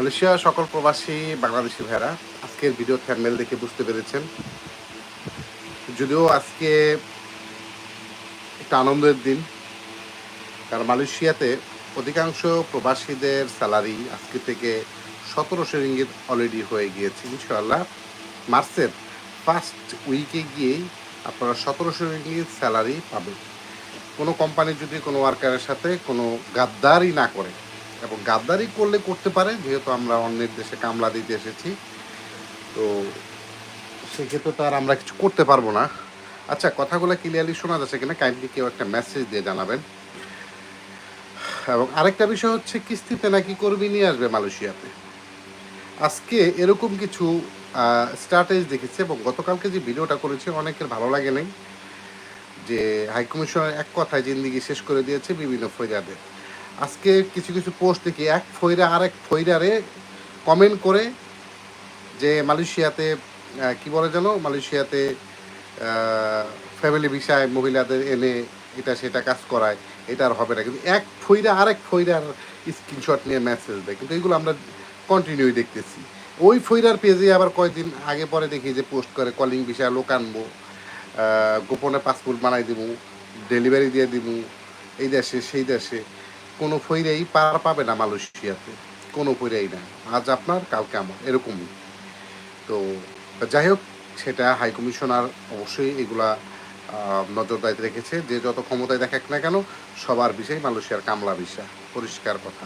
Malaysia সকল প্রবাসী বাংলাদেশি ভাইরা আজকের ভিডিও থ্যাম্বেল দেখে বুঝতে পেরেছেন। যদিও আজকে একটা আনন্দের দিন, কারণ মালয়েশিয়াতে অধিকাংশ প্রবাসীদের স্যালারি আজকে থেকে সতেরোশো রিঙ্গিত অলরেডি হয়ে গিয়েছে, ইনশাআল্লাহ। মার্চের ফার্স্ট উইকে গিয়েই আপনারা সতেরোশো রিঙ্গিত স্যালারি পাবেন। কোনো কোম্পানি যদি কোনো ওয়ার্কারের সাথে কোনো গাদ্দারই না করে এবং গাদ্দারি করলে করতে পারে, যেহেতু আমরা অন্যের দেশে কামলা দিতে এসেছি। তো সেক্ষেত্রে তো আর আমরা কিছু করতে পারব না। আচ্ছা কথাগুলো ক্লিয়ারলি শোনা যাচ্ছে কিনা? কাইন্ডলি কেউ একটা মেসেজ দিয়ে জানাবেন। এবং আরেকটা বিষয় হচ্ছে, কিস্তিতে নাকি কর্মী নিয়ে আসবে মালয়েশিয়াতে? আজকে এরকম কিছু স্ট্র্যাটেজি দেখেছি এবং গতকালকে যে ভিডিওটা করেছি, অনেকের ভালো লাগে নাই। যে হাইকমিশনের এক কথায় জিন্দিগি শেষ করে দিয়েছে বিভিন্ন ফৈরাদের আজকে কিছু কিছু পোস্ট দেখি। এক ফৈরা আরেক ফৈরারে কমেন্ট করে যে মালয়েশিয়াতে কি বলে যেন? মালয়েশিয়াতে ফ্যামিলি ভিসায় মহিলাদের এনে এটা, সেটা কাজ করায়। এটা আর হবে না। কিন্তু এক ফইরা, আরেক ফইরার স্ক্রিনশট নিয়ে মেসেজ দেয়। কিন্তু এগুলো আমরা কন্টিনিউ দেখতেছি। ওই ফইরার পেজে আবার কয়েকদিন আগে পরে দেখি যে পোস্ট করে কলিং বিষয়ে লোক আনব গোপনে পাসপোর্ট বানাই দিব ডেলিভারি দিয়ে দিব এই দেশে, সেই দেশে। কোনো ফইরাই পার পাবে না মালয়েশিয়াতে। কোনো ফইরাই না। আজ আপনার, কালকে আমার। এরকমই। তো যাই হোক, সেটা হাই কমিশনার অবশ্যই এগুলা নজরদারিতে রেখেছে। যে যত ক্ষমতায় দেখাক না কেন, সবার বিষয় মালয়েশিয়ার কামলা বিষয়। পরিষ্কার কথা।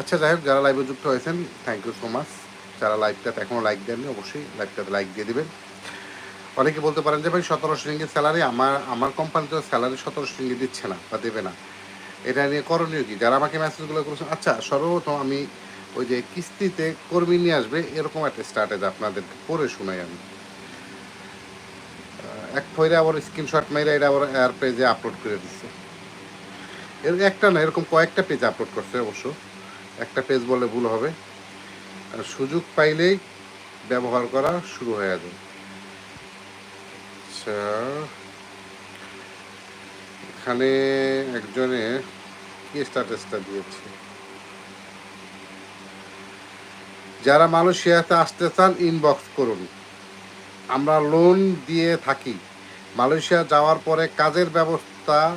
আচ্ছা যাই হোক, যারা লাইভে যুক্ত হয়েছেন থ্যাংক ইউ সো মাচ যারা লাইভটাতে এখনও লাইক দেননি, অবশ্যই লাইভটাতে লাইক দিয়ে দেবেন। অনেকে বলতে পারেন যে, ভাই, সতেরোশো রিঙ্গিত স্যালারি আমার আমার কোম্পানি তো স্যালারি সতেরোশো রিঙ্গিত দিচ্ছে না বা দেবে না। এটা নিয়ে করণীয় কি? যারা আমাকে মেসেজগুলো করেছেন আচ্ছা সর্বপ্রথম আমি ওই যে কিস্তিতে কর্মী নিয়ে আসবে, এরকম একটা স্ট্র্যাটেজ আপনাদেরকে পড়ে শোনাই আমি। এক ফইরে আবার স্ক্রিনশট মেরে এটা আবার এয়ার পেজে আপলোড করে দিচ্ছে এর একটা না, এরকম কয়েকটা পেজ আপলোড করছে অবশ্য। একটা পেজ বলে ভুল হবে। আর সুযোগ পাইলেই ব্যবহার করা শুরু হয়ে যাবে। আচ্ছা এখানে একজনে কি স্ট্যাটাসটা দিয়েছে? যারা মালয়েশিয়াতে আসতে চান ইনবক্স করুন। আমরা লোন দিয়ে থাকি। মালয়েশিয়া যাওয়ার পরে কাজের ব্যবস্থা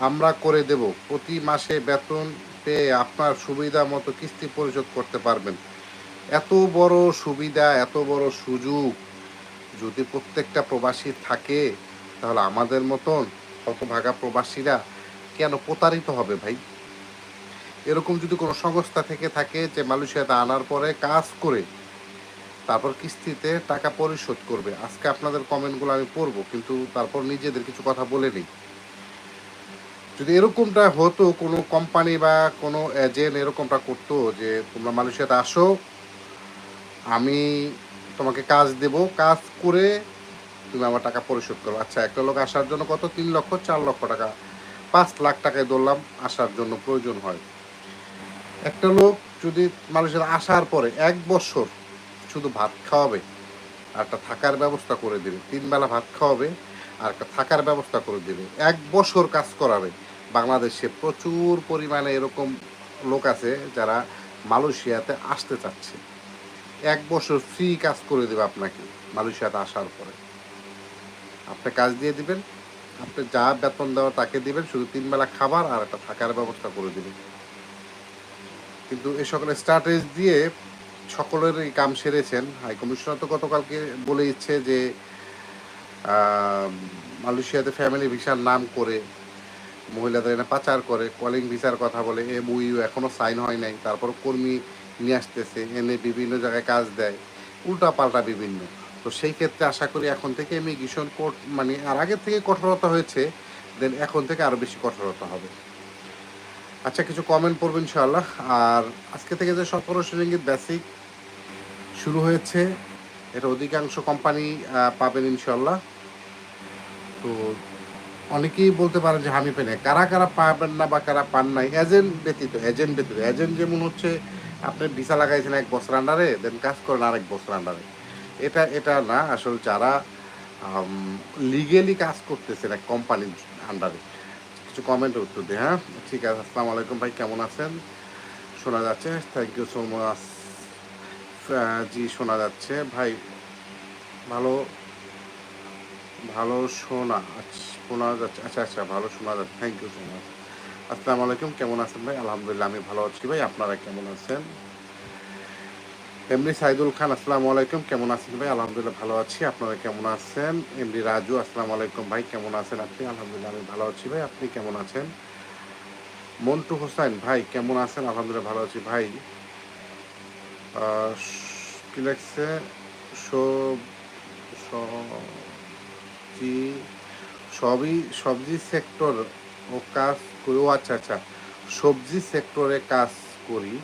আমরা করে দেব। প্রতি মাসে বেতন পেয়ে আপনার সুবিধা মতো কিস্তি পরিশোধ করতে পারবেন। এত বড় সুবিধা, এত বড় সুযোগ। যদি প্রত্যেকটা প্রবাসী থাকে, তাহলে আমাদের মতন হতভাগা প্রবাসীরা কেন প্রতারিত হবে ভাই? এরকম যদি কোনো সংস্থা থেকে থাকে যে মালয়েশিয়াতে আনার পরে কাজ করে তারপর কিস্তিতে টাকা পরিশোধ করবে। আজকে আপনাদের কমেন্টগুলো আমি পড়ব, কিন্তু তারপর নিজেদের কিছু কথা বলে নিই। যদি এরকমটা হতো, কোনো কোম্পানি বা কোনো এজেন্ট এরকমটা করতো যে, তোমরা মালয়েশিয়াতে আসো, আমি তোমাকে কাজ দেব। কাজ করে তুমি আমার টাকা পরিশোধ করো। আচ্ছা একটা লোক আসার জন্য কত? তিন লক্ষ, চার লক্ষ টাকা। পাঁচ লাখ টাকায় ধরলাম, আসার জন্য প্রয়োজন হয়। একটা লোক যদি মানুষের আসার পরে এক বছর শুধু ভাত খাওয়াবে, আর একটা থাকার ব্যবস্থা করে দেবে, তিন বেলা ভাত খাওয়াবে, আর একটা থাকার ব্যবস্থা করে দেবে, এক বছর কাজ করাবে, বাংলাদেশে প্রচুর পরিমাণে এরকম লোক আছে যারা মালয়েশিয়াতে আসতে চাচ্ছে। এক বছর ফ্রি কাজ করে দেবে আপনাকে, মালয়েশিয়াতে আসার পরে। আপনি কাজ দিয়ে দিবেন, আপনি যা বেতন দেওয়া তাকে দিবেন, শুধু তিন বেলা খাবার আর একটা থাকার ব্যবস্থা করে দিবেন। কিন্তু এই সকল স্ট্র্যাটেজি দিয়ে সকলের এই কাম সেরেছেন। হাই কমিশনার তো গতকালকে বলে ইচ্ছে যে মালয়েশিয়াতে ফ্যামিলি ভিসার নাম করে, মহিলাদের এনে পাচার করে কলিং ভিসার কথা বলে এম ইউ এখনও সাইন হয় নাই, তারপর কর্মী নিয়ে আসতেছে, এনে বিভিন্ন জায়গায় কাজ দেয় উল্টা পাল্টা বিভিন্ন। তো সেই ক্ষেত্রে আশা করি এখন থেকে ইমিগ্রেশন কোর্ট মানে আর আগের থেকে কঠোরতা হয়েছে দেন এখন থেকে আরও বেশি কঠোরতা হবে। আচ্ছা কিছু কমেন্ট পড়বেন ইনশাআল্লাহ। আর আজকে থেকে যে সতেরোশো রিঙ্গিত বেসিক শুরু হয়েছে, এটা অধিকাংশ কোম্পানি পাবেন ইনশাল্লাহ তো অনেকেই বলতে পারেন যে আমি পেনে কারা কারা পাবেন না বা কারা পান নাই এজেন্ট ব্যতীত এজেন্ট ব্যতীত। এজেন্ট যেমন হচ্ছে, আপনি ভিসা লাগাইছেন এক বছর আন্ডারে দেন কাজ করেন আরেক বছর আন্ডারে এটা এটা না, আসলে যারা লিগেলি কাজ করতেছেন এক কোম্পানির আন্ডারে কিছু কমেন্টের উত্তর দিই হ্যাঁ? ঠিক আছে, আসসালামু আলাইকুম ভাই, কেমন আছেন? শোনা যাচ্ছে থ্যাংক ইউ সো মাচ জি, শোনা যাচ্ছে। ভাই, ভালো ভালো শোনা আচ্ছা শোনা যাচ্ছে আচ্ছা আচ্ছা ভালো শোনা যাচ্ছে থ্যাংক ইউ সো মাচ আসসালামু আলাইকুম, কেমন আছেন ভাই? আলহামদুলিল্লাহ, আমি ভালো আছি ভাই, আপনারা কেমন আছেন? এমনি সাইদুল খান, আসসালামু আলাইকুম। কেমন আছেন ভাই? আলহামদুলিল্লাহ ভালো আছি। আপনারা কেমন আছেন? এমনি রাজু, আসসালামু আলাইকুম ভাই। কেমন আছেন আপনি? আলহামদুলিল্লাহ আমি ভালো আছি ভাই। আপনি কেমন আছেন? মন্টু হোসেন, ভাই, কেমন আছেন? আলহামদুলিল্লাহ ভালো আছি ভাই। কি লাগছে সব সবজি সবই সবজি সেক্টর ও কাজ করি। ও আচ্ছা আচ্ছা। সবজি সেক্টরে কাজ করি।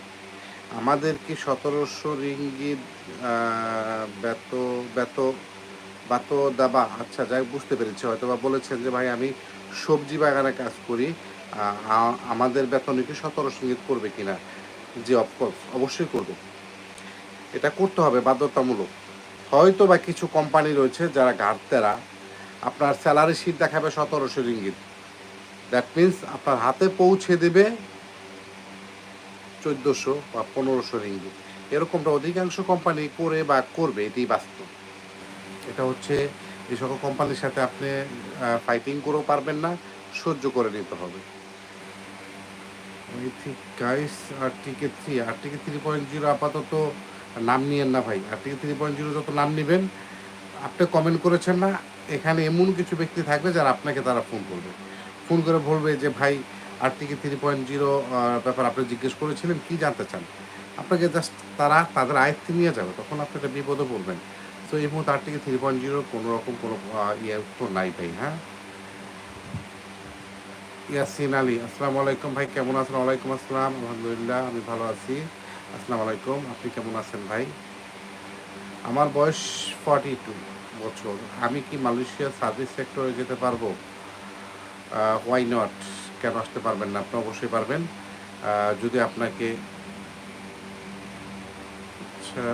আমাদের কি সতেরোশো রিঙ্গিত বেত বেত বাত, দাবা আচ্ছা যাই বুঝতে পেরেছি হয়তো বা বলেছেন যে, ভাই, আমি সবজি বাগানে কাজ করি আমাদের বেতন কি সতেরোশো রিঙ্গিত করবে কিনা? জি অফকোর্স অবশ্যই করবে। এটা করতে হবে বাধ্যতামূলক। হয়তো বা কিছু কোম্পানি রয়েছে যারা ঘাটতেরা, আপনার স্যালারি শিট দেখাবে সতেরোশো রিঙ্গিত। দ্যাট মিন্স আপনার হাতে পৌঁছে দেবে চোদ্দোশো বা পনেরোশো রিঙ্গিত এরকমটা অধিকাংশ কোম্পানি করে বা করবে এটি বাস্তব। এটা হচ্ছে এই সকল কোম্পানির সাথে আপনি ফাইটিং করেও পারবেন না, সহ্য করে নিতে হবে। গাইস আর্টিকে থ্রি আর্টিকে থ্রি পয়েন্ট জিরো আপাতত নাম নিয়েন না ভাই। আর্টিকে থ্রি পয়েন্ট জিরো যত নাম নেবেন, আপনি কমেন্ট করেছেন না, এখানে এমন কিছু ব্যক্তি থাকবে যারা আপনাকে তারা ফোন করবে। ফোন করে বলবে যে, ভাই আর্টিকে থ্রি পয়েন্ট জিরো ব্যাপার আপনি জিজ্ঞেস করেছিলেন, কি জানতে চান? আপনাকে জাস্ট তারা তাদের আয়ত্তে নিয়ে যাবে, তখন আপনি একটা বিপদে পড়বেন। তো এই মুহূর্তে আর্টিকে থ্রি পয়েন্ট জিরো কোনো রকম কোনো ইয়ে তো নাই ভাই হ্যাঁ? ইয়াসিন আলী, আসসালামু আলাইকুম ভাই, কেমন আছেন? ওয়ালাইকুম আসসালাম, আলহামদুলিল্লাহ, আমি ভালো আছি। আসসালামু আলাইকুম, আপনি কেমন আছেন ভাই? আমার বয়স ফর্টি টু বছর। আমি কি মালয়েশিয়া সার্ভিস সেক্টরে যেতে পারব? ওয়াই নট কেন আসতে পারবেন না? আপনি অবশ্যই পারবেন। যদি আপনাকে আচ্ছা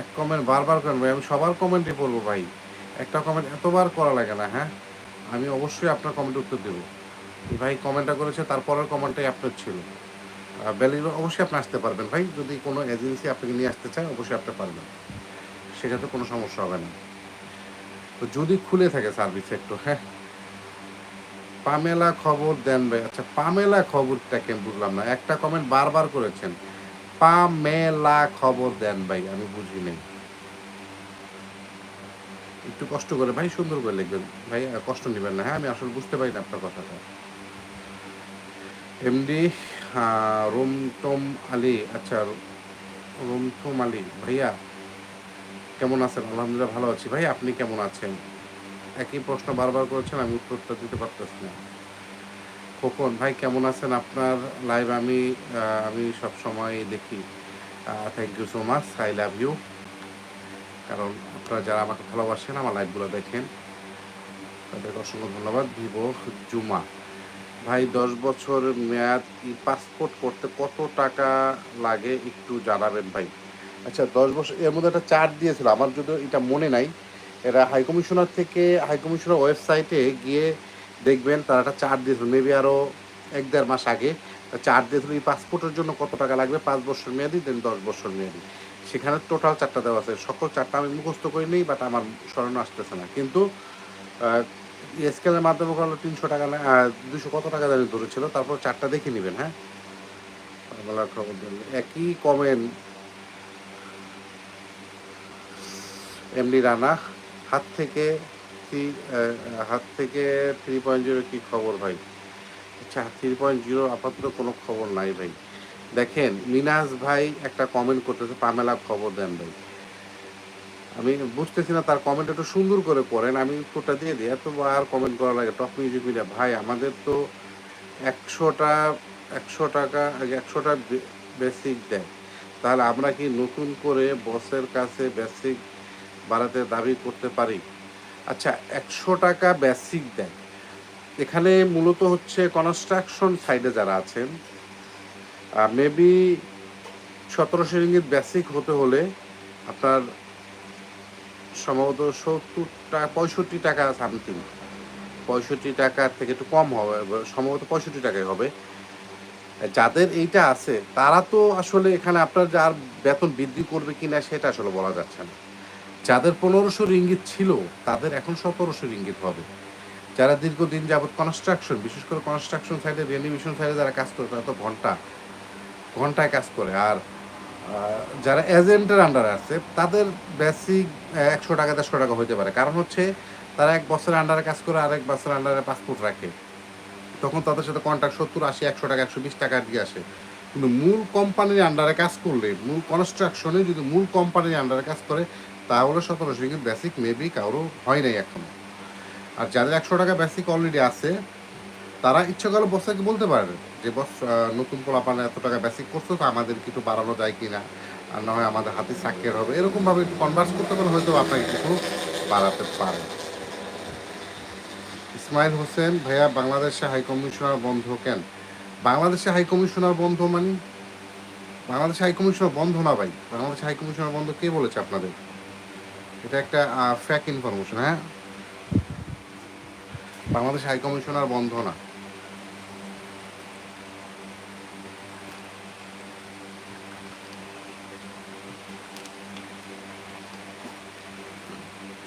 এক কমেন্ট বারবার করেন ভাই, আমি সবার কমেন্টই পড়ব ভাই। একটা কমেন্ট এতবার করা লাগে না হ্যাঁ? আমি অবশ্যই আপনার কমেন্ট উত্তর দেবো। ভাই কমেন্টটা করেছে, তারপরের কমেন্টটাই আপনার ছিল। ব্যালির অবশ্যই আপনি আসতে পারবেন ভাই। যদি কোনো এজেন্সি আপনাকে নিয়ে আসতে চায়, অবশ্যই আপনি পারবেন। সেটাতে কোনো সমস্যা হবে না। তো যদি খুলে থাকে সার্ভিস একটু হ্যাঁ। পামেলা খবর দেন ভাই। আচ্ছা পামেলা খবরটা কেন বুঝলাম না। একটা কমেন্ট বারবার করেছেন। পামেলা খবর দেন ভাই, আমি বুঝি নাই। একটু কষ্ট করে ভাই, সুন্দর করে লিখবেন। ভাই কষ্ট নেবেন না। হ্যাঁ আমি আসলে বুঝতে পারি না আপনার কথাটা। এমডি রুমটম আলী। আচ্ছা রুমটম আলী, ভাইয়া কেমন আছেন? আলহামদুলিল্লাহ ভালো আছি। ভাই, আপনি কেমন আছেন? একই প্রশ্ন বারবার করেছেন, আমি উত্তরটা দিতে পারতেছি না। খোকন, ভাই, কেমন আছেন? আপনার লাইভ আমি আমি সব সময় দেখি। Thank you so much I love you কারণ আপনারা যারা আমাকে ভালোবাসেন, আমার লাইভগুলো দেখেন, তাদেরকে অসংখ্য ধন্যবাদ। ভিভো জুমা। ভাই, দশ বছর মেয়াদ পাসপোর্ট করতে কত টাকা লাগে একটু জানাবেন ভাই? আচ্ছা দশ বছর এর মধ্যে একটা চার্ট দিয়েছিল। আমার যদি এটা মনে নাই, এরা হাইকমিশনার থেকে হাই কমিশনার ওয়েবসাইটে গিয়ে দেখবেন তারা একটা চার্ট দিয়েছিল মেবি আরও এক দেড় মাস আগে। চার্ট দিয়েছিল, এই পাসপোর্টের জন্য কত টাকা লাগবে? পাঁচ বছর মেয়াদি দেন দশ বছর মেয়াদি। সেখানে টোটাল চারটা দেওয়া আছে। সকল চারটা আমি মুখস্থ করি নিই বাট আমার স্মরণ আসতেছে না। কিন্তু স্কেলের মাধ্যমে করলে তিনশো টাকা না দুশো কত টাকা জানি ধরেছিল, তারপর চারটা দেখে নেবেন হ্যাঁ। একই কমেন্ট এমডি রানা, হাত থেকে থ্রি হাত থেকে থ্রি পয়েন্ট জিরো কী খবর ভাই? আচ্ছা থ্রি পয়েন্ট জিরো আপাতত কোনো খবর নাই ভাই। দেখেন, মিনাজ ভাই একটা কমেন্ট করতেছে পামেলা খবর দেন ভাই। আমি বুঝতেছি না, তার কমেন্ট একটু সুন্দর করে করেন আমি উত্তরটা দিয়ে দিই। এত আর কমেন্ট করা লাগে টপ মিউজিক মিডিয়া ভাই, আমাদের তো একশোটা, একশো টাকা একশোটা বেসিক দেয়। তাহলে আমরা কি নতুন করে বসের কাছে বেসিক বাড়াতে দাবি করতে পারি। আচ্ছা একশো টাকা বেসিক দেয় এখানে মূলত হচ্ছে কনস্ট্রাকশন সাইডে যারা আছেন মেবি সতেরোশো রিঙ্গিত বেসিক হতে হলে আপনার সম্ভবত সত্তর টাকা পঁয়ষট্টি টাকা সামথিং পঁয়ষট্টি টাকা থেকে একটু কম হবে, সম্ভবত পঁয়ষট্টি টাকাই হবে। যাদের এইটা আছে, তারা তো আসলে এখানে আপনার যার বেতন বৃদ্ধি করবে কিনা সেটা আসলে বলা যাচ্ছে না। যাদের পনেরোশো রিঙ্গিত ছিল, তাদের এখন সতেরোশো রিঙ্গিত হবে। যারা দীর্ঘদিন যাবৎ কনস্ট্রাকশন বিশেষ করে কনস্ট্রাকশন সাইডে রেনিমেশন সাইডে যারা কাজ করে, তারা তো ঘণ্টা, ঘন্টায় কাজ করে। আর যারা এজেন্টের আন্ডারে আছে, তাদের বেসিক একশো টাকা, দেড়শো টাকা হতে পারে। কারণ হচ্ছে, তারা এক বছরের আন্ডারে কাজ করে আর এক বছরের আন্ডারে পাসপোর্ট রাখে। তখন তাদের সাথে কন্ট্রাক্ট সত্তর, আশি, একশো টাকা, একশো বিশ টাকা দিয়ে আসে। কিন্তু মূল কোম্পানির আন্ডারে কাজ করলে, মূল কনস্ট্রাকশনে যদি মূল কোম্পানির আন্ডারে কাজ করে তাহলে সতেরোশো কিন্তু বেসিক মেবি কারও হয় নাই এখন। আর যাদের একশো টাকা বেসিক অলরেডি আছে, তারা ইচ্ছে করলে বসকে বলতে পারে যে, বস নতুন পোলাপানে এত টাকা বেসিক করছ তো আমাদের কিছু বাড়ানো যায় কিনা? আর না হয় আমাদের হাতে চাকরির হবে। এরকমভাবে কনভার্স করতে পারে হয়তো আপনাকে কিছু বাড়াতে পারে। ইসমাইল হোসেন, ভাইয়া, বাংলাদেশে হাই কমিশনার বন্ধ কেন? বাংলাদেশে হাই কমিশনার বন্ধ মানে? বাংলাদেশে হাই কমিশনার বন্ধ না ভাই। বাংলাদেশে হাই কমিশনার বন্ধ কে বলেছে আপনাদের? এটা একটা ফ্যাক ইনফরমেশন হ্যাঁ? বাংলাদেশ হাই কমিশনার বন্ধ না।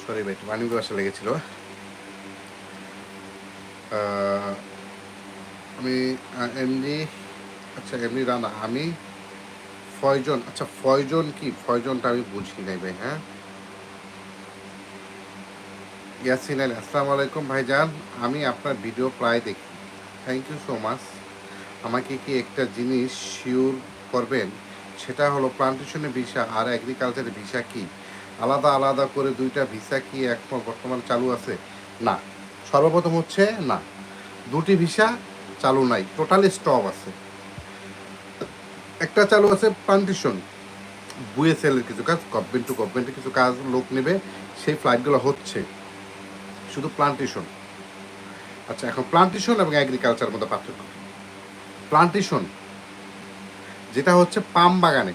সরি ভাই, একটু পানি বাসা লেগেছিল। আমি এমনি আচ্ছা এমনি রানা আমি ফয়জন আচ্ছা ফয়জন কি? ফয়জনটা আমি বুঝি নাই, ভাই হ্যাঁ? ইয়াসিন আলী, আসসালামু আলাইকুম ভাইজান। আমি আপনার ভিডিও প্রায় দেখি। থ্যাংক ইউ সো মাচ আমাকে কি একটা জিনিস শিওর করবেন? সেটা হলো প্লান্টেশনের ভিসা আর অ্যাগ্রিকালচারের ভিসা কি? আলাদা আলাদা করে দুইটা ভিসা কি এখন বর্তমানে চালু আছে? না। সর্বপ্রথম হচ্ছে না। দুটি ভিসা চালু নাই। টোটালি স্টপ আছে। একটা চালু আছে প্লান্টেশন বুয়েসেলের কিছু কাজ গভর্নমেন্ট টু গভর্নমেন্টের কিছু কাজ, লোক নেবে। সেই ফ্লাইটগুলো হচ্ছে। শুধু প্লান্টেশন আচ্ছা এখন প্লান্টেশন এবং এগ্রিকালচার মধ্যে পার্থক্য। প্লান্টেশন যেটা হচ্ছে পাম বাগানে।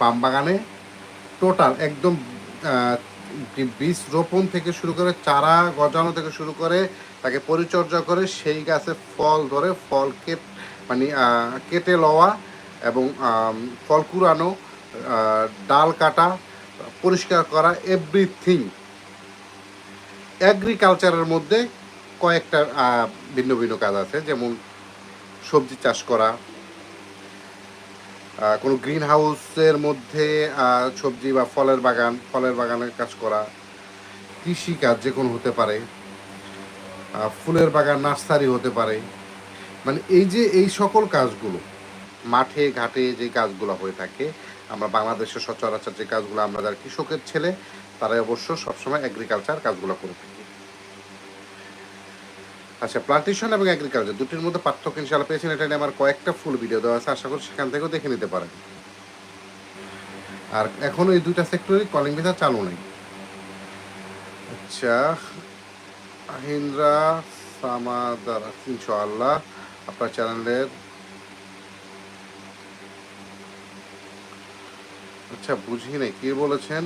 পাম বাগানে টোটাল একদম বীজ রোপণ থেকে শুরু করে চারা গজানো থেকে শুরু করে তাকে পরিচর্যা করে সেই গাছে ফল ধরে ফল কেট মানে কেটে লওয়া এবং ফল কুড়ানো ডাল কাটা, পরিষ্কার করা এভরিথিং এগ্রিকালচারের মধ্যে কয়েকটা ভিন্ন ভিন্ন কাজ আছে। যেমন সবজি চাষ করা কোনো গ্রিন হাউসের মধ্যে সবজি বা ফলের বাগান, ফলের বাগানের কাজ করা কৃষি কাজ যে কোনো হতে পারে ফুলের বাগান, নার্সারি হতে পারে। মানে এই যে এই সকল কাজগুলো, মাঠে, ঘাটে যে কাজগুলো হয়ে থাকে, আমরা বাংলাদেশের সচরাচর যে কাজগুলো, আমরা যারা কৃষকের ছেলে তারাই অবশ্য সবসময় এগ্রিকালচার কাজগুলো করে থাকি। আচ্ছা প্লান্টেশন এবং এগ্রিকালচার দুটির মধ্যে পার্থক্য ইনশাল্লাহ পেয়েছেন, এটা নিয়ে আমার কয়েকটা ফুল ভিডিও দেওয়া আছে, আশা করি সেখান থেকেও দেখে নিতে পারেন। আর এখন এই দুইটা সেক্টরে কলিং ভিসা চালু নেই। আচ্ছা আহিন্দ্রা সামাদার, ইনশাআল্লাহ আপনার চ্যানেলের আচ্ছা বুঝি নাই, কি বলেছেন?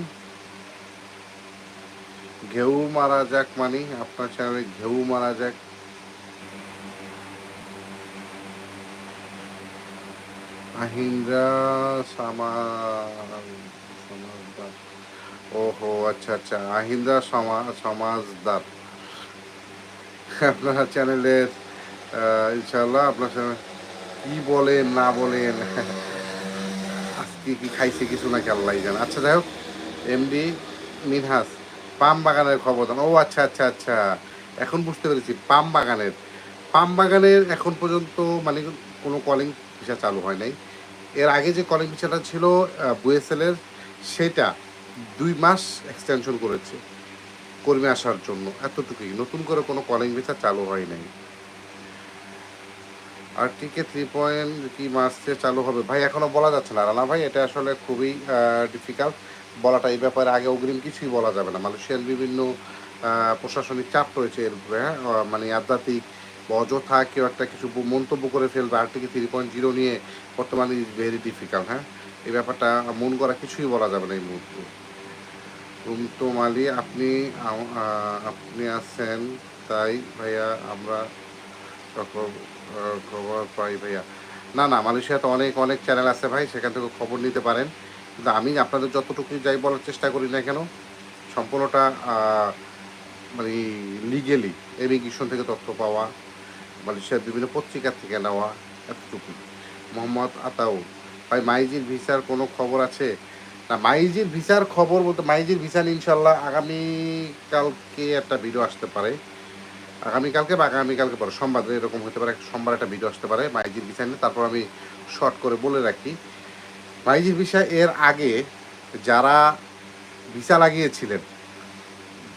ঘেউ মারা যাক মানে আপনার চ্যানেলে ঘেউ মারা যাক। আহিন্দ্রা সামা সমাজদার। ওহো আচ্ছা আচ্ছা আহিন্দ্রা সমা, সমাজদার। আপনার চ্যানেলের ইনশাল্লাহ আপনার চ্যানেল কি বলেন, না বলেন? আজকে কি খাইছে কিছু নাকি আল্লাহ জানে। আচ্ছা যাই হোক এমডি মিনহাস। পাম বাগানের খবর ও আচ্ছা আচ্ছা আচ্ছা। এখন বুঝতে পেরেছি পাম বাগানের পাম বাগানের এখন পর্যন্ত মানে কোনো কলিং ভিসা চালু হয় নাই। এর আগে যে কলিং ভিসাটা ছিল বুয়েসেলের, সেটা দুই মাস এক্সটেনশন করেছে কর্মী আসার জন্য। এতটুকুই। নতুন করে কোনো কলিং ভিসা চালু হয় নাই। আর টিকে থ্রি পয়েন্ট কি মাসে চালু হবে, ভাই, এখনও বলা যাচ্ছে না। রানা ভাই, এটা আসলে খুবই ডিফিকাল্ট বলাটা এই ব্যাপারে আগে অগ্রিম কিছুই বলা যাবে না। মালয়েশিয়ার বিভিন্ন প্রশাসনিক চাপ রয়েছে এর উপরে হ্যাঁ? মানে আধ্যাত্মিক অযথা কেউ একটা কিছু মন্তব্য করে ফেলবে আর টিকে থ্রি পয়েন্ট জিরো নিয়ে বর্তমানে ইজ ভেরি ডিফিকাল্ট হ্যাঁ? এই ব্যাপারটা মন করা কিছুই বলা যাবে না এই মুহূর্তে। রুমতো মালি আপনি আপনি আছেন তাই ভাইয়া আমরা খবর পাই ভাইয়া। না না, মালয়েশিয়াতে অনেক অনেক চ্যানেল আছে ভাই, সেখান থেকে খবর নিতে পারেন। কিন্তু আমি আপনাদের যতটুকু যাই বলার চেষ্টা করি না কেন, সম্পূর্ণটা মানে লিগেলি এমিগ্রেশন থেকে তথ্য পাওয়া, মালয়েশিয়ার বিভিন্ন পত্রিকা থেকে নেওয়া এতটুকু মোহাম্মদ আতাউ ভাই, মাইজির ভিসার কোনো খবর আছে? না, মাইজির ভিসার খবর বলতে, মাইজির ভিসা ইনশাল্লাহ আগামীকালকে একটা ভিডিও আসতে পারে। আগামীকালকে বা আগামীকালকে পরে, সোমবার, এরকম হতে পারে সোমবার একটা ভিডিও আসতে পারে, মাইজির ভিসা নিয়ে। তারপর আমি শর্ট করে বলে রাখি। মাইজির ভিসা এর আগে যারা ভিসা লাগিয়েছিলেন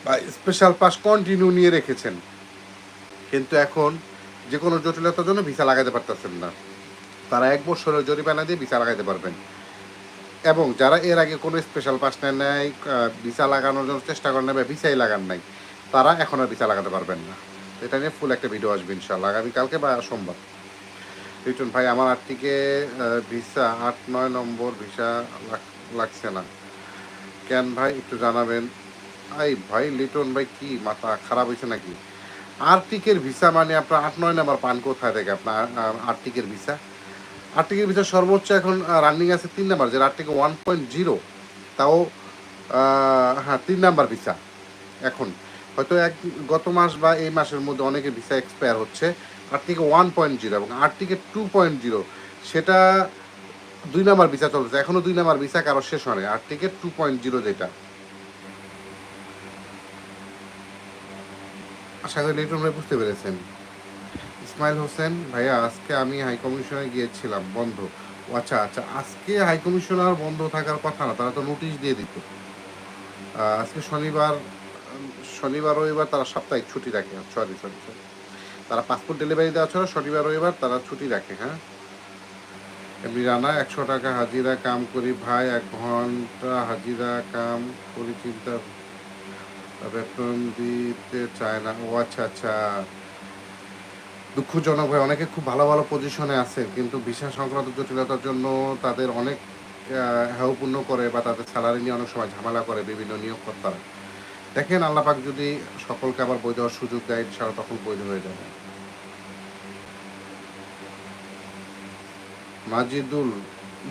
বা স্পেশাল পাস কন্টিনিউ নিয়ে রেখেছেন, কিন্তু এখন যে কোনো জটিলতার জন্য ভিসা লাগাতে পারতেছেন না। তারা এক বছরের জরিমানা দিয়ে ভিসা লাগাতে পারবেন। এবং যারা এর আগে কোনো স্পেশাল পাস নেন নাই ভিসা লাগানোর জন্য চেষ্টা করেন না বা ভিসাই লাগান নাই, তারা এখন আর ভিসা লাগাতে পারবেন না। এটা নিয়ে ফুল একটা ভিডিও আসবে ইনশাল্লাহ আগামীকালকে বা সোমবার। রিটন ভাই, আমার আটটিকে ভিসা আট, নয় নম্বর ভিসা লাগছে না। কেন ভাই, একটু জানাবেন। আই ভাই, লিটন ভাই, কি মাথা খারাপ হয়েছে নাকি? আর্টিকের ভিসা মানে আপনার আট, নয় নাম্বার পান কোথায় থেকে আপনার আর্টিকের ভিসা? আর্টিকের ভিসা সর্বোচ্চ এখন রানিং আছে তিন নাম্বার, যেটা আর্টিকে ওয়ান পয়েন্ট জিরো তাও হ্যাঁ তিন নাম্বার ভিসা এখন। হয়তো এক, গত মাস বা এই মাসের মধ্যে অনেকে ভিসা এক্সপায়ার হচ্ছে। আর্টিকে ওয়ান পয়েন্ট জিরো এবং আর্টিকে টু পয়েন্ট জিরো সেটা দুই নাম্বার ভিসা চলছে। এখনও দুই নাম্বার ভিসা কারও শেষ হয় হয়নি। আর্টিকে টু পয়েন্ট জিরো যেটা। আশা করি বুঝতে পেরেছেন। ইসমাইল হোসেন, ভাইয়া, আজকে আমি হাই কমিশনে গিয়েছিলাম, বন্ধ। আচ্ছা আচ্ছা আজকে হাই কমিশনার বন্ধ থাকার কথা না, তারা তো নোটিশ দিয়ে দিত। আজকে শনিবার শনিবার, রবিবার তারা সাপ্তাহিক ছুটি রাখে। Sorry sorry sorry. তারা পাসপোর্ট ডেলিভারি দেওয়া ছাড়া শনিবার, রবিবার তারা ছুটি রাখে হ্যাঁ? এমনি রানা একশো টাকা হাজিরা কাম করি, ভাই এক ঘণ্টা হাজিরা কাম করি, চিন্তা বেতন দিতে চায় না। ও আচ্ছা আচ্ছা। দুঃখজনক ভাই, অনেকে খুব ভালো ভালো পজিশনে আছে কিন্তু ভিসা সংক্রান্ত জটিলতার জন্য তাদের অনেক হেয়পূর্ণ করে বা তাদের স্যালারি নিয়ে অনেক সময় ঝামেলা করে বিভিন্ন নিয়োগকর্তারা। দেখেন আল্লাপাক যদি সকলকে আবার বৈধ হওয়ার সুযোগ দেয় সারা তখন বৈধ হয়ে যাবে। মাজিদুল,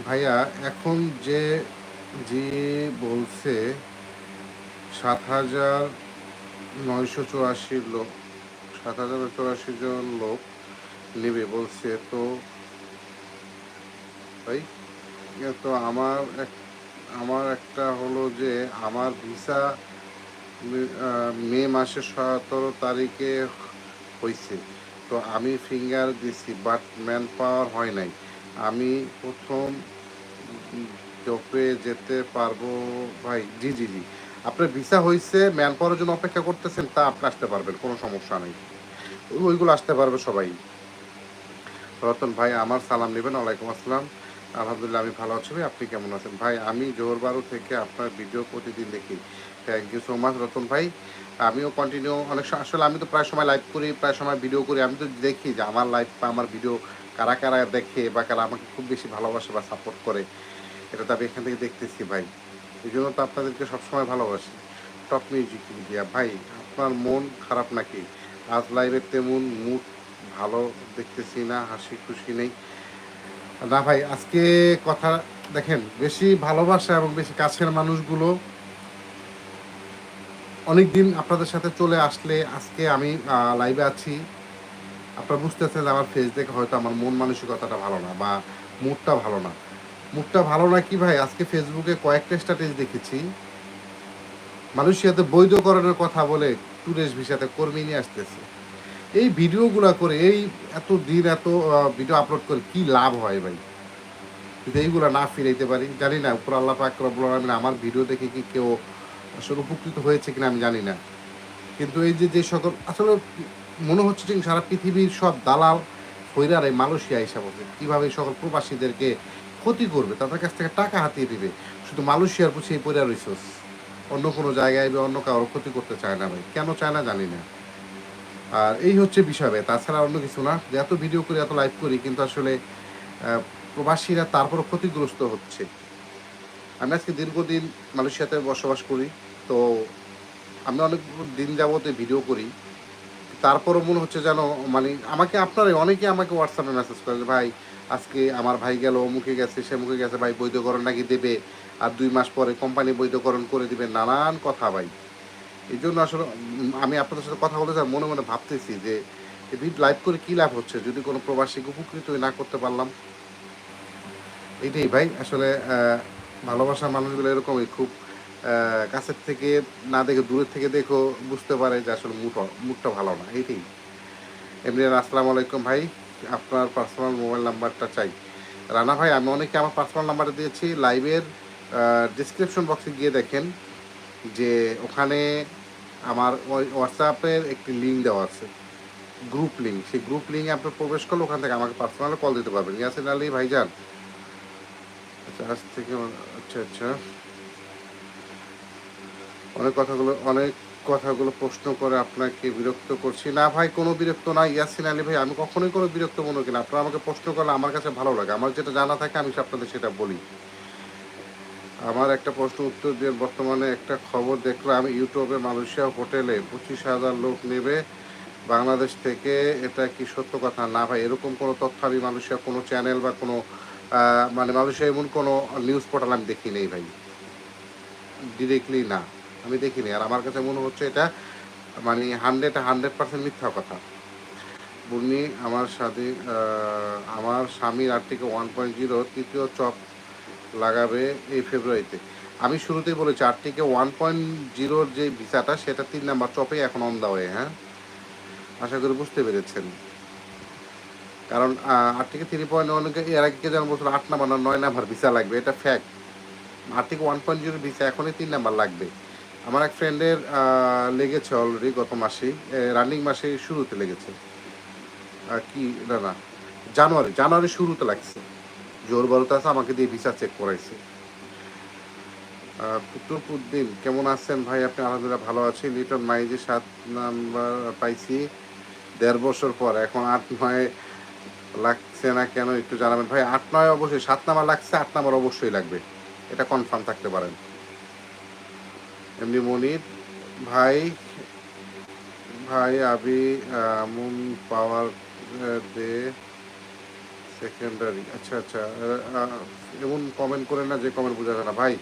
ভাইয়া, এখন যে যে বলছে, সাত হাজার নয়শো চুরাশি লোক, সাত হাজার চুরাশি জন লোক নেবে বলছে, তো ভাই তো আমার এক, আমার একটা হলো যে, আমার ভিসা মে মাসের সতেরো তারিখে হয়েছে তো আমি ফিঙ্গার দিছি বাট ম্যান পাওয়ার হয় নাই। আমি প্রথম জবে যেতে পারব, ভাই, জি জি জি। আপনার ভিসা হয়েছে ম্যান পাওয়ারের জন্য অপেক্ষা করতেছেন, তা আপনি আসতে পারবেন, কোনো সমস্যা নেই। ওইগুলো আসতে পারবে সবাই। রতন ভাই, আমার সালাম নেবেন, ওয়ালাইকুম আসসালাম। আলহামদুলিল্লাহ, আমি ভালো আছি ভাই, আপনি কেমন আছেন? ভাই, আমি জোহরবারু থেকে আপনার ভিডিও প্রতিদিন দেখি। Thank you so much Ratan ভাই। আমিও কন্টিনিউ অনেক আসলে আমি তো প্রায় সময় লাইভ করি, প্রায় সময় ভিডিও করি। আমি তো দেখি যে আমার লাইভ বা আমার ভিডিও কারা কারা দেখে বা কারা আমাকে খুব বেশি ভালোবাসে বা সাপোর্ট করে, এটা তো আমি এখান থেকে দেখতেছি ভাই। এই জন্য তো আপনাদেরকে সবসময় ভালোবাসি। টপ মিউজিক মিডিয়া ভাই, আপনার মন খারাপ নাকি? আজ লাইভের তেমন মুড ভালো দেখতেছি না, হাসি খুশি নেই। না ভাই, আজকে কথা, দেখেন, বেশি ভালোবাসা এবং বেশি কাছের মানুষগুলো অনেক দিন আপনাদের সাথে চলে আসলে আজকে আমি লাইভে আছি। আপনারা বুঝতেছেন যে আমার ফেস দেখে হয়তো আমার মন মানসিকতাটা ভালো না বা মুডটা ভালো না। মুডটা ভালো না কি ভাই? আজকে ফেসবুকে কয়েকটা স্ট্যাটাস দেখেছি। মালয়েশিয়াতে বৈধকরণের কথা বলে ট্যুরিস্ট ভিসাতে কর্মী নিয়ে আসতেছে। এই ভিডিওগুলো করে, এই এত দিন এত ভিডিও আপলোড করে কি লাভ হয় ভাই? যদি এইগুলো না ফিরাইতে পারি, জানি না, উপর আল্লাহ পাক আমার ভিডিও দেখে কি কেউ আসলে উপকৃত হয়েছে কিনা আমি জানি না। কিন্তু এই যে যে সকল, আসলে মনে হচ্ছে যে সারা পৃথিবীর সব দালাল হইরার এই মালয়েশিয়া হিসাব হবে কীভাবে সকল প্রবাসীদেরকে ক্ষতি করবে, তাদের কাছ থেকে টাকা হাতিয়ে দিবে শুধু মালয়েশিয়ার পুছিয়ে পড়ে রইছস অন্য কোনো জায়গায় বা অন্য কারোর ক্ষতি করতে চায় না ভাই। কেন চায় না জানি না। আর এই হচ্ছে বিষয় ভাই। তাছাড়া অন্য কিছু না। যে এত ভিডিও করি, এত লাইভ করি, কিন্তু আসলে প্রবাসীরা তারপর ক্ষতিগ্রস্ত হচ্ছে। আমি আজকে দীর্ঘদিন মালয়েশিয়াতে বসবাস করি। তো আমি অনেক দিন যাবতে ভিডিও করি। তারপরও মনে হচ্ছে যেন মানে আমাকে আপনারাই অনেকে আমাকে হোয়াটসঅ্যাপে মেসেজ করে যে, ভাই আজকে আমার ভাই গেল অমুকে গেছে সে মুখে গেছে ভাই বৈধকরণ নাকি দেবে? আর দুই মাস পরে কোম্পানি বৈধকরণ করে দিবে। নানান কথা ভাই। এই জন্য আসলে আমি আপনাদের সাথে কথা বলে যা মনে মনে ভাবতেছি যে লাইভ করে কী লাভ হচ্ছে? যদি কোনো প্রবাসীকে উপকৃত না করতে পারলাম? এটাই ভাই আসলে ভালোবাসার মানুষগুলো এরকমই খুব কাছের থেকে, না দেখে দূরের থেকে দেখো, বুঝতে পারে যে আসলে মুড মুডটা ভালো না, এইটাই। এমনি, আসসালামু আলাইকুম ভাই, আপনার পার্সোনাল মোবাইল নাম্বারটা চাই। রানা ভাই, আমি অনেকে আমার পার্সোনাল নাম্বারটা দিয়েছি লাইভের ডিসক্রিপশন বক্সে গিয়ে দেখেন যে ওখানে আমার হোয়াটসঅ্যাপের একটি লিঙ্ক দেওয়া আছে গ্রুপ লিঙ্ক সেই গ্রুপ লিঙ্কে আপনি প্রবেশ করলে ওখান থেকে আমাকে পার্সোনালি কল দিতে পারবেন। ইয়াসিন আলী ভাইজান আচ্ছা আজ থেকে আচ্ছা আচ্ছা। অনেক কথাগুলো অনেক কথাগুলো প্রশ্ন করে আপনাকে বিরক্ত করছি। না ভাই, কোনো বিরক্ত না। ইয়াসিন আলী ভাই, আমি কখনোই কোনো বিরক্ত মনে করি না। আপনারা আমাকে প্রশ্ন করলে আমার কাছে ভালো লাগে। আমার যেটা জানা থাকে, আমি আপনাদের সেটা বলি। আমার একটা প্রশ্ন উত্তর দিয়ে বর্তমানে একটা খবর দেখলাম, ইউটিউবে মালয়েশিয়া হোটেলে পঁচিশ হাজার লোক নেবে। বাংলাদেশ থেকে এটা কি সত্য কথা? না ভাই, এরকম কোনো তথ্য আমি মালয়েশিয়া কোনো চ্যানেল বা কোনো মানে মালয়েশিয়া এমন কোনো নিউজ পোর্টাল আমি দেখি নেই ভাই। ডিরেক্টলি না। আমি দেখিনি। আর আমার কাছে মনে হচ্ছে এটা মানে হান্ড্রেড হান্ড্রেড পার্সেন্ট মিথ্যা কথা। বুনি আমার আহ, আমার স্বামীর আর্টিকে ওয়ান পয়েন্ট জিরো তৃতীয় চপ লাগাবে এই ফেব্রুয়ারিতে আমি শুরুতেই বলেছি আর্টিকে ওয়ান পয়েন্ট জিরোর যে ভিসাটা সেটা তিন নাম্বার চপে এখন অন হয়ে হ্যাঁ? আশা করি বুঝতে পেরেছেন। কারণ আর্টিকে থ্রি পয়েন্ট অনেকে এর আগে যেমন বলছিল আট নাম্বার নয় নাম্বার ভিসা লাগবে এটা ফ্যাক্ট আর্টিকে ওয়ান পয়েন্ট জিরো ভিসা এখনই তিন নাম্বার লাগবে। আমার এক ফ্রেন্ডের লেগেছে অলরেডি গত মাসেই রানিং মাসে শুরুতে লেগেছে। কি, না না, জানুয়ারি জানুয়ারি শুরুতে লাগছে। জোর বলতে আছে, আমাকে দিয়ে ভিসা চেক করাইছে। কুতুবুদ্দিন কেমন আছেন ভাই আপনি? আলহামদুলিল্লাহ ভালো আছি। লিটন মাইজি সাত নাম্বার পাইছি, দেড় বছর পর, এখন আট নয় লাগছে না কেন একটু জানাবেন? ভাই, আট নয় অবশ্যই, সাত নাম্বার লাগছে, আট নাম্বার অবশ্যই লাগবে। এটা কনফার্ম থাকতে পারেন। এমনি মনির, ভাই ভাই আবি মুন পাওয়ার দে সেকেন্ডারি আচ্ছা আচ্ছা এমন কমেন্ট করে না যে কমেন্ট বোঝা যায় না। ভাই,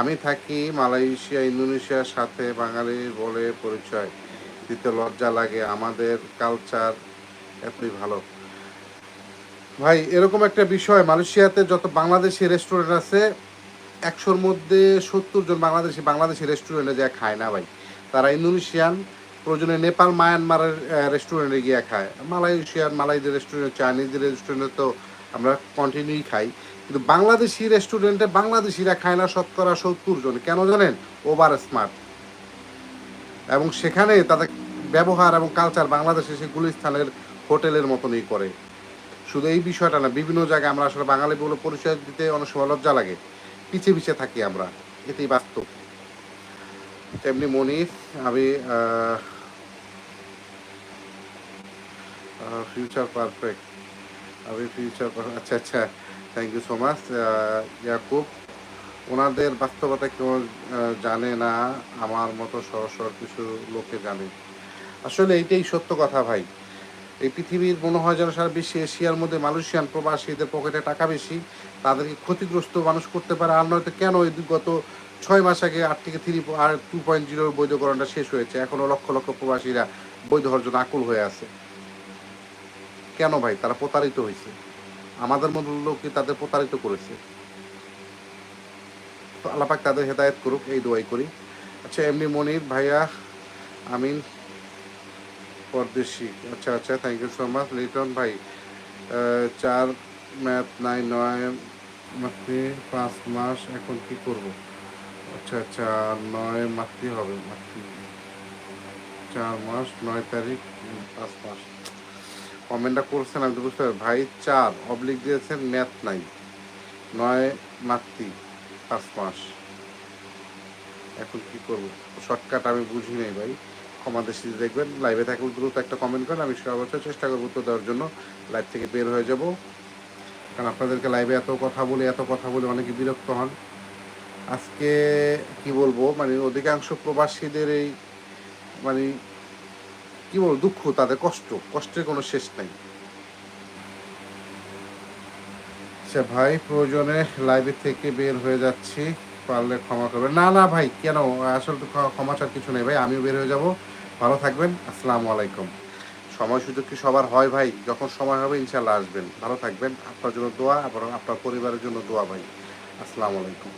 আমি থাকি মালয়েশিয়া ইন্দোনেশিয়ার সাথে বাঙালি বলে পরিচয়। দিতে লজ্জা লাগে, আমাদের কালচার এতই ভালো। ভাই, এরকম একটা বিষয়, মালয়েশিয়াতে যত বাংলাদেশি রেস্টুরেন্ট আছে একশোর মধ্যে সত্তর জন বাংলাদেশি বাংলাদেশি রেস্টুরেন্টে যা খায় না ভাই। তারা ইন্দোনেশিয়ান, প্রয়োজনে নেপাল, মায়ানমারের রেস্টুরেন্টে গিয়ে খায়। মালয়েশিয়ান, মালাইদের রেস্টুরেন্ট চাইনিজদের রেস্টুরেন্টে তো আমরা কন্টিনিউই খাই। কিন্তু বাংলাদেশি রেস্টুরেন্টে বাংলাদেশিরা খায় না শতকরা সত্তর জন। কেন জানেন? Over smart. এবং সেখানে তাদের ব্যবহার এবং কালচার বাংলাদেশে সে গুলিস্তানের হোটেলের মতনই করে। শুধু এই বিষয়টা না, বিভিন্ন জায়গায় আমরা আসলে বাঙালি বলে পরিচয় দিতে অনেক সময় লজ্জা লাগে। পিছিয়ে পিছিয়ে থাকি আমরা এটাই বাস্তব তেমনি মনির, আমি ফিউচার পারফেক্ট আমি ফিউচার আচ্ছা আচ্ছা thank you so much Yakub. ওনাদের বাস্তবতা কেউ জানে না, আমার মতো সহজ সরল কিছু লোকে জানে। আসলে এইটাই সত্য কথা ভাই। এই পৃথিবীর মনে হয় যেন সারা বিশ্বে এশিয়ার মধ্যে মালয়েশিয়ান প্রবাসীদের পকেটে টাকা বেশি, তাদেরকে ক্ষতিগ্রস্ত মানুষ করতে পারে। আর নয়তো কেন এই গত ছয় মাস আগে আট থেকে থ্রি আর টু পয়েন্ট জিরোর বৈধকরণটা শেষ হয়েছে। এখনও লক্ষ লক্ষ প্রবাসীরা বৈধ অর্জন আকুল হয়ে আছে। কেন ভাই? তারা প্রতারিত হয়েছে। আমাদের মতো লোককে তাদের প্রতারিত করেছে? তো আল্লাপাক তাদের হেদায়েত করুক, এই দোয়াই করি। আচ্ছা এমনি মনির ভাইয়া, আমিন। পরদেশি। আচ্ছা আচ্ছা thank you so much Liton ভাই। চার ম্যাথ নাই নয় মাতৃ পাঁচ, মাস, এখন কি করব? আচ্ছা আচ্ছা নয় মাতৃ হবে মাতৃ চার মাস, নয় তারিখ পাঁচ মাস। কমেন্টটা করছেন, আমি তো বুঝতে ভাই, চার অবলিক দিয়েছেন, ম্যাথ নাই। নয় মাতৃ পাঁচ মাস। এখন কি করব? শর্টকাট আমি বুঝি নাই ভাই। ক্ষমা দৃষ্টি দেখবেন। লাইভে থাকলে দ্রুত একটা কমেন্ট করেন আমি সর্বোচ্চ চেষ্টা করব উত্তর দেওয়ার জন্য। লাইভ থেকে বের হয়ে যাব। কারণ আপনাদেরকে লাইভে এত কথা বলে, এত কথা বলে অনেকে বিরক্ত হন। আজকে কি বলব? মানে অধিকাংশ প্রবাসীদের এই মানে কি বল দুঃখ, তাদের কষ্ট। কষ্টের কোনো শেষ নাই। আচ্ছা ভাই, প্রয়োজনে লাইভে থেকে বের হয়ে যাচ্ছি। পারলে ক্ষমা করবেন। না না ভাই, কেন? আসলে তো ক্ষমা চার কিছু নেই ভাই। আমিও বের হয়ে যাব। ভালো থাকবেন, আসসালামু আলাইকুম। সময় সুযোগ কি সবার হয় ভাই? যখন সময় হবে ইনশাল্লাহ আসবেন। ভালো থাকবেন, আপনার জন্য দোয়া এবং আপনার পরিবারের জন্য দোয়া ভাই। আসসালামু আলাইকুম।